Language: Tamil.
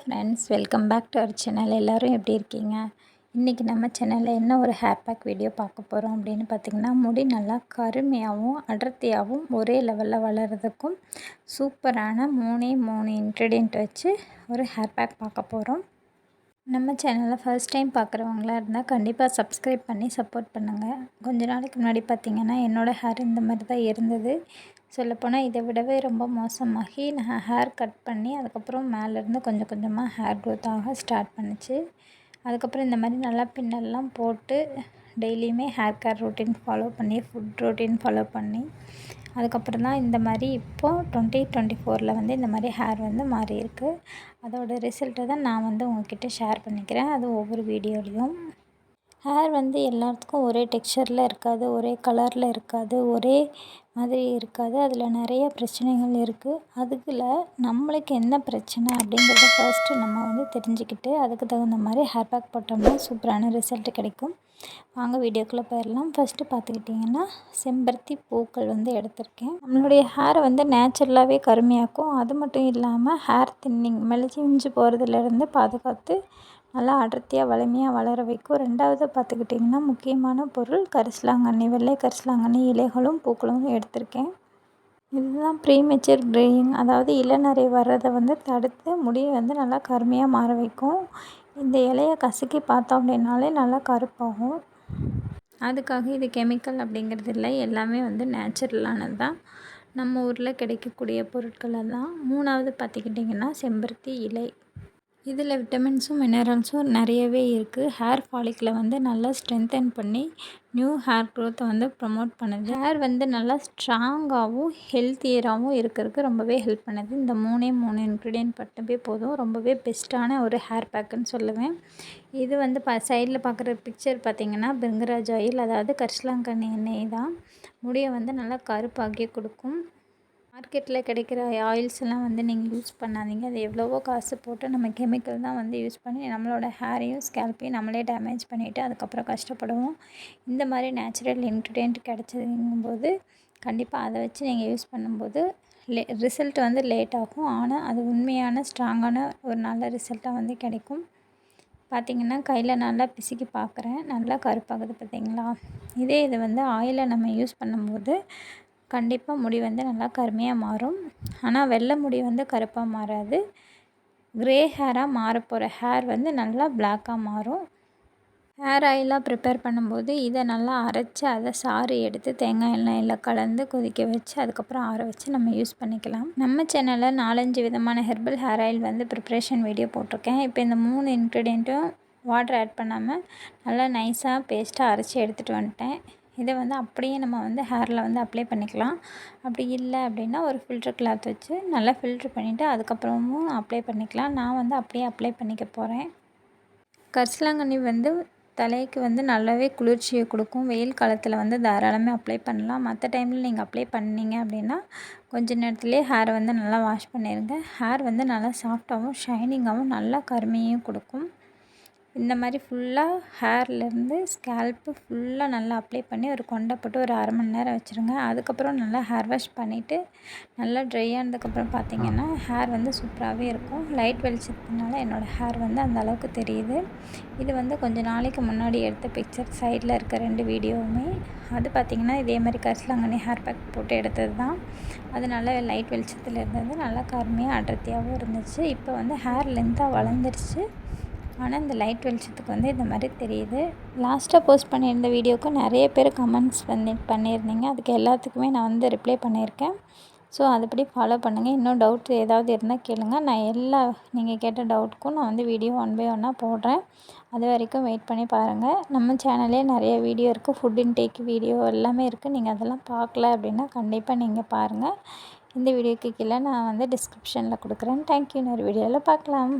Friends welcome back to our channel எல்லோரும் எப்படி இருக்கீங்க? இன்றைக்கி நம்ம சேனலில் என்ன ஒரு ஹேர் பேக் வீடியோ பார்க்க போகிறோம் அப்படின்னு பார்த்திங்கன்னா முடி நல்லா கருமையாகவும் அடர்த்தியாகவும் ஒரே லெவலில் வளர்கிறதுக்கும் சூப்பரான மூணே மூணு இன்க்ரீடியண்ட் வச்சு ஒரு ஹேர் பேக் பார்க்க போகிறோம் நம்ம சேனலில் ஃபர்ஸ்ட் டைம் பார்க்குறவங்களா இருந்தால் கண்டிப்பாக சப்ஸ்கிரைப் பண்ணி சப்போர்ட் பண்ணுங்கள் கொஞ்ச நாளைக்கு முன்னாடி பார்த்திங்கன்னா என்னோடய ஹேர் இந்த மாதிரி தான் இருந்தது. சொல்லப்போனால் இதை விடவே ரொம்ப மோசமாகி நான் ஹேர் கட் பண்ணி அதுக்கப்புறம் மேலேருந்து கொஞ்சம் கொஞ்சமாக ஹேர் க்ரோத் ஆக ஸ்டார்ட் பண்ணிச்சு. அதுக்கப்புறம் இந்த மாதிரி நல்லா பின்னல்லாம் போட்டு டெய்லியுமே ஹேர் கேர் ரொட்டீன் ஃபாலோ பண்ணி ஃபுட் ரொட்டீன் ஃபாலோ பண்ணி அதுக்கப்புறம் தான் இந்த மாதிரி இப்போது டுவெண்ட்டி டுவெண்ட்டி ஃபோரில் வந்து இந்த மாதிரி ஹேர் வந்து மாறி இருக்குது அதோடய ரிசல்ட்டை தான் நான் வந்து உங்ககிட்ட ஷேர் பண்ணிக்கிறேன். அது ஒவ்வொரு வீடியோலையும் ஹேர் வந்து எல்லாத்துக்கும் ஒரே டெக்ஸ்சரில் இருக்காது ஒரே கலரில் இருக்காது ஒரே மாதிரி இருக்காது. அதில் நிறைய பிரச்சனைகள் இருக்குது அதுக்குள்ள நம்மளுக்கு என்ன பிரச்சனை அப்படிங்கிறத ஃபர்ஸ்ட்டு நம்ம வந்து தெரிஞ்சுக்கிட்டு அதுக்கு தகுந்த மாதிரி ஹேர் பேக் போட்டோம்னா சூப்பரான ரிசல்ட் கிடைக்கும். வாங்க வீடியோக்குள்ளே போயிடலாம். ஃபஸ்ட்டு பார்த்துக்கிட்டிங்கன்னா செம்பருத்தி பூக்கள் வந்து எடுத்திருக்கேன். நம்மளுடைய ஹேரை வந்து நேச்சுரலாகவே கருமையாக்கும். அது மட்டும் இல்லாமல் ஹேர் தின்னிங் மெலிஞ்சி போகிறதுலேருந்து பாதுகாத்து நல்லா அடர்த்தியாக வலிமையாக வளர வைக்கும். ரெண்டாவது பார்த்துக்கிட்டிங்கன்னா முக்கியமான பொருள் கரிசலாங்கண்ணி வெள்ளை கரிசலாங்கண்ணி இலைகளும் பூக்களும் எடுத்திருக்கேன். இதுதான் ப்ரீமெச்சர் க்ரேயிங் அதாவது இளநரை வர்றதை வந்து தடுத்து முடியை வந்து நல்லா கருமையாக மாற வைக்கும். இந்த இலையை கசக்கி பார்த்தோம் அப்படின்னாலே நல்லா கருப்பாகும். அதுக்காக இது கெமிக்கல் அப்படிங்கிறது இல்லை எல்லாமே வந்து நேச்சுரலானது தான். நம்ம ஊரில் கிடைக்கக்கூடிய பொருட்களை தான் மூணாவது பார்த்துக்கிட்டிங்கன்னா செம்பருத்தி இலை. இதில் விட்டமின்ஸும் மினரல்ஸும் நிறையவே இருக்குது ஹேர் ஃபாலிக்கில் வந்து நல்லா ஸ்ட்ரென்தன் பண்ணி நியூ ஹேர் க்ரோத்தை வந்து ப்ரமோட் பண்ணுது. ஹேர் வந்து நல்லா ஸ்ட்ராங்காகவும் ஹெல்த்தியராகவும் இருக்கிறதுக்கு ரொம்பவே ஹெல்ப் பண்ணுது. இந்த மூணே மூணு இன்க்ரீடியன்ட் பட்டவே போதும். ரொம்பவே பெஸ்ட்டான ஒரு ஹேர் பேக்குன்னு சொல்லுவேன். இது வந்து ப சைடில் பார்க்குற பிக்சர் பார்த்திங்கன்னா பெங்கராஜ் ஆயில் அதாவது கரிசலாங்கண்ணி எண்ணெய் தான். முடியை வந்து நல்லா கருப்பாக்கி கொடுக்கும். மார்க்கெட்டில் கிடைக்கிற ஆயில்ஸ் எல்லாம் வந்து நீங்கள் யூஸ் பண்ணாதீங்க. அது எவ்வளவோ காசு போட்டு நம்ம கெமிக்கல் தான் வந்து யூஸ் பண்ணி நம்மளோட ஹேரையும் ஸ்கேல்ப்பையும் நம்மளே டேமேஜ் பண்ணிவிட்டு அதுக்கப்புறம் கஷ்டப்படுவோம். இந்த மாதிரி நேச்சுரல் இன்க்ரீடியன்ட் கிடச்சதுங்கும்போது கண்டிப்பாக அதை வச்சு நீங்கள் யூஸ் பண்ணும்போது லே ரிசல்ட் வந்து லேட் ஆகும். ஆனால் அது உண்மையான ஸ்ட்ராங்கான ஒரு நல்ல ரிசல்ட்டாக வந்து கிடைக்கும். பார்த்திங்கன்னா கையில் நல்லா பிசுக்கி பார்க்குறேன் நல்லா கருப்பாகுது பார்த்திங்களா இதே இது வந்து ஆயிலை நம்ம யூஸ் பண்ணும்போது கண்டிப்பாக முடி வந்து நல்லா கருமையாக மாறும். ஆனால் வெள்ளை முடி வந்து கருப்பாக மாறாது. க்ரே ஹேராக மாறப்போகிற ஹேர் வந்து நல்லா பிளாக்காக மாறும். ஹேர் ஆயிலாக ப்ரிப்பேர் பண்ணும்போது இதை நல்லா அரைச்சி அதை சாறு எடுத்து தேங்காய் எண்ணெயில் கலந்து கொதிக்க வச்சு அதுக்கப்புறம் ஆற வச்சு நம்ம யூஸ் பண்ணிக்கலாம். நம்ம சேனலில் நாலஞ்சு விதமான ஹெர்பல் ஹேர் ஆயில் வந்து ப்ரிப்ரேஷன் வீடியோ போட்டிருக்கேன். இப்போ இந்த மூணு இன்க்ரீடியண்ட்டும் வாட்டர் ஆட் பண்ணாமல் நல்லா நைஸாக பேஸ்ட்டாக அரைச்சி எடுத்துகிட்டு வந்துட்டேன். இதை வந்து அப்படியே நம்ம வந்து ஹேரில் வந்து அப்ளை பண்ணிக்கலாம். அப்படி இல்லை அப்படின்னா ஒரு ஃபில்ட்ரு கிளாத் வச்சு நல்லா ஃபில்ட்ரு பண்ணிவிட்டு அதுக்கப்புறமும் அப்ளை பண்ணிக்கலாம். நான் வந்து அப்படியே அப்ளை பண்ணிக்க போகிறேன் கரிசலாங்கண்ணி வந்து தலைக்கு வந்து நல்லாவே குளிர்ச்சியை கொடுக்கும். வெயில் காலத்தில் வந்து தாராளமாக அப்ளை பண்ணலாம். மற்ற டைமில் நீங்கள் அப்ளை பண்ணீங்க அப்படின்னா கொஞ்ச நேரத்துலேயே ஹேரை வந்து நல்லா வாஷ் பண்ணிடுங்க ஹேர் வந்து நல்லா சாஃப்டாகவும் ஷைனிங்காகவும் நல்லா கருமையும் கொடுக்கும். இந்த மாதிரி ஃபுல்லாக ஹேர்லேருந்து ஸ்கேல்ப்பு ஃபுல்லாக நல்லா அப்ளை பண்ணி ஒரு கொண்டை போட்டு ஒரு அரை மணி நேரம் வச்சுருங்க. அதுக்கப்புறம் நல்லா ஹேர் வாஷ் பண்ணிவிட்டு நல்லா ட்ரை ஆனதுக்கப்புறம் பார்த்திங்கன்னா ஹேர் வந்து சூப்பராகவே இருக்கும். லைட் வெளிச்சத்துனால என்னோடய ஹேர் வந்து அந்த அளவுக்கு தெரியுது. இது வந்து கொஞ்சம் நாளைக்கு முன்னாடி எடுத்த பிக்சர் சைடில் இருக்க ரெண்டு வீடியோவுமே அது பார்த்திங்கன்னா இதே மாதிரி கரிசலாங்கண்ணி ஹேர் பேக் போட்டு எடுத்தது தான் அது நல்லா லைட் வெளிச்சத்தில் இருந்தது. நல்லா கருமையாக அடர்த்தியாகவும் இருந்துச்சு. இப்போ வந்து ஹேர் லென்த்தாக வளர்ந்துருச்சு. ஆனால் இந்த லைட் வெளிச்சத்துக்கு வந்து இந்த மாதிரி தெரியுது. லாஸ்ட்டாக போஸ்ட் பண்ணியிருந்த வீடியோவுக்கு நிறைய பேர் கமெண்ட்ஸ் பண்ணி பண்ணியிருந்தீங்க. அதுக்கு எல்லாத்துக்குமே நான் வந்து ரிப்ளை பண்ணியிருக்கேன். ஸோ அதுபடி ஃபாலோ பண்ணுங்கள் இன்னும் டவுட் ஏதாவது இருந்தால் கேளுங்கள் நான் எல்லா நீங்கள் கேட்ட டவுட்டுக்கும் நான் வந்து வீடியோ ஒன் பை ஒன்னாக போடுறேன். அது வரைக்கும் வெயிட் பண்ணி பாருங்கள் நம்ம சேனல்லே நிறைய வீடியோ இருக்குது ஃபுட் இன்டேக் வீடியோ எல்லாமே இருக்குது நீங்கள் அதெல்லாம் பார்க்கல அப்படின்னா கண்டிப்பாக நீங்கள் பாருங்கள் இந்த வீடியோக்கு கீழே நான் வந்து டிஸ்கிரிப்ஷனில் கொடுக்குறேன். தேங்க்யூ இன்னொரு வீடியோவில் பார்க்கலாம்.